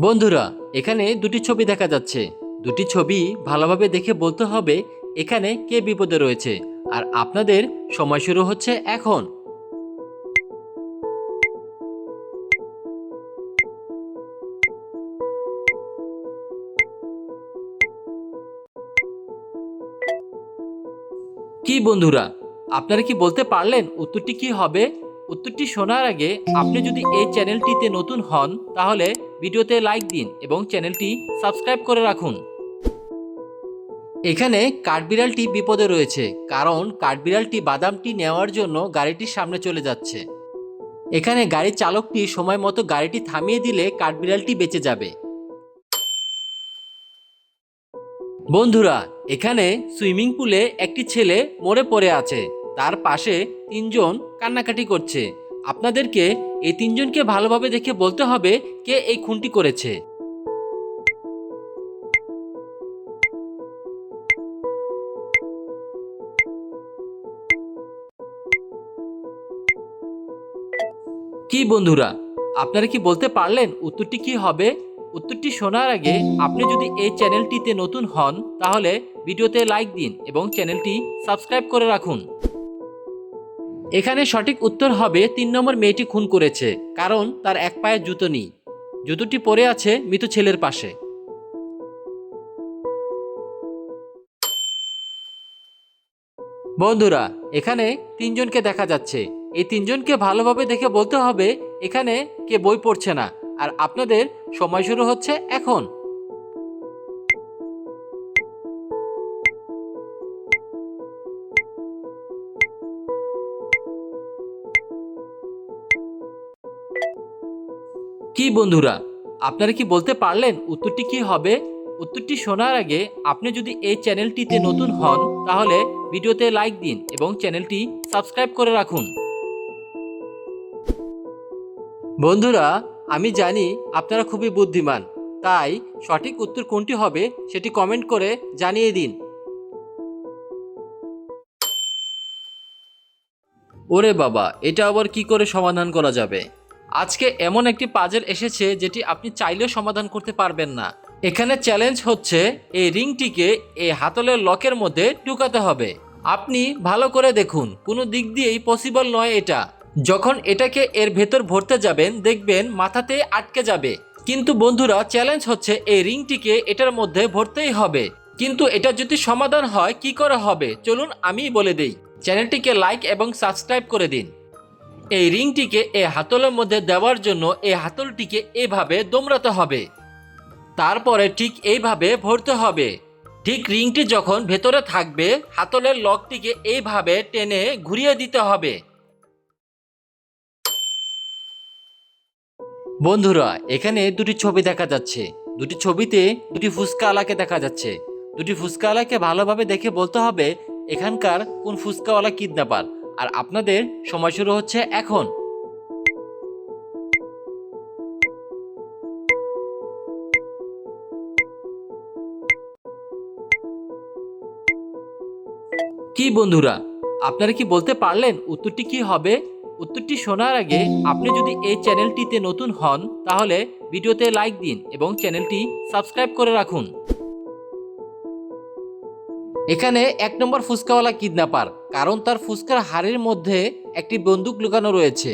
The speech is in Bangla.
বন্ধুরা, এখানে দুটি ছবি দেখা যাচ্ছে। দুটি ছবি ভালোভাবে দেখে বলতে হবে এখানে কে বিপদে রয়েছে। আর আপনাদের সময় শুরু হচ্ছে এখন। কি বন্ধুরা, আপনারা কি বলতে পারলেন উত্তরটি কি হবে? উত্তরটি শোনার আগে আপনি যদি এই চ্যানেলটিতে নতুন হন, তাহলে ভিডিওতে লাইক দিন এবং চ্যানেলটি সাবস্ক্রাইব করে রাখুন। এখানে কাঠবিড়ালটি বিপদে রয়েছে, কারণ কাঠবিড়ালটি বাদামটি নেওয়ার জন্য গাড়িটির সামনে চলে যাচ্ছে। এখানে গাড়ির চালকটি সময় মতো গাড়িটি থামিয়ে দিলে কাঠবিড়ালটি বেঁচে যাবে। বন্ধুরা, এখানে সুইমিং পুলে একটি ছেলে মরে পড়ে আছে। তার পাশে তিনজন কান্নাকাটি করছে। আপনাদেরকে এই তিনজনকে ভালোভাবে দেখে বলতে হবে কে এই খুনটি করেছে। কি বন্ধুরা, আপনারা কি বলতে পারলেন উত্তরটি কি হবে? উত্তরটি শোনার আগে আপনি যদি এই চ্যানেলটিতে নতুন হন, তাহলে ভিডিওতে লাইক দিন এবং চ্যানেলটি সাবস্ক্রাইব করে রাখুন। এখানে সঠিক উত্তর হবে তিন নম্বর মেয়েটি খুন করেছে, কারণ তার এক পায়ে জুতো নেই। জুতোটি পরে আছে মৃত ছেলের পাশে। বন্ধুরা, এখানে তিনজনকে দেখা যাচ্ছে। এই তিনজনকে ভালোভাবে দেখে বলতে হবে, এখানে কে বই পড়ছে না। আর আপনাদের সময় শুরু হচ্ছে এখন। কি বন্ধুরা, আপনারা কি বলতে পারলেন উত্তরটি কি হবে? উত্তরটি শোনার আগে আপনি যদি এই চ্যানেলটিতে নতুন হন, তাহলে ভিডিওতে লাইক দিন এবং চ্যানেলটি সাবস্ক্রাইব করে রাখুন। বন্ধুরা, আমি জানি আপনারা খুবই বুদ্ধিমান, তাই সঠিক উত্তর কোনটি হবে সেটি কমেন্ট করে জানিয়ে দিন। ওরে বাবা, এটা আবার কি করে সমাধান করা যাবে? আজকে এমন একটি পাজেল এসেছে যেটি আপনি চাইলেও সমাধান করতে পারবেন না। এখানে চ্যালেঞ্জ হচ্ছে এই রিংটিকে এই হাতলের লকের মধ্যে ঢুকাতে হবে। আপনি ভালো করে দেখুন, কোনো দিক দিয়েই পসিবল নয় এটা। যখন এটাকে এর ভেতর ভরতে যাবেন, দেখবেন মাথাতে আটকে যাবে। কিন্তু বন্ধুরা চ্যালেঞ্জ হচ্ছে এই রিংটিকে এটার মধ্যে ভরতেই হবে। কিন্তু এটা যদি সমাধান হয়, কি করে হবে? চলুন আমি বলে দেই। চ্যানেলটিকে লাইক এবং সাবস্ক্রাইব করে দিন। এই রিংটিকে এই হাতলের মধ্যে দেওয়ার জন্য এই হাতলটিকে এভাবে দোমড়াতে হবে। তারপরে ঠিক এইভাবে ভরতে হবে। ঠিক রিংটি যখন ভেতরে থাকবে, হাতলের লকটিকে এইভাবে টেনে ঘুরিয়ে দিতে হবে। বন্ধুরা, এখানে দুটি ছবি দেখা যাচ্ছে। দুটি ছবিতে দুটি ফুচকাওয়ালাকে দেখা যাচ্ছে। দুটি ফুচকাওয়ালাকে ভালোভাবে দেখে বলতে হবে, এখানকার কোন ফুচকাওয়ালা কিডন্যাপার। আর আপনাদের সময় শুরু হচ্ছে এখন। কি বন্ধুরা, আপনারা কি বলতে পারলেন উত্তরটি কি হবে? উত্তরটি শোনার আগে আপনি যদি এই চ্যানেলটিতে নতুন হন, তাহলে ভিডিওতে লাইক দিন এবং চ্যানেলটি সাবস্ক্রাইব করে রাখুন। এখানে এক নম্বর ফুচকাওয়ালা কিডন্যাপার কারণ তার ফুচকার হাড়ের মধ্যে একটি বন্দুক লুকানো রয়েছে।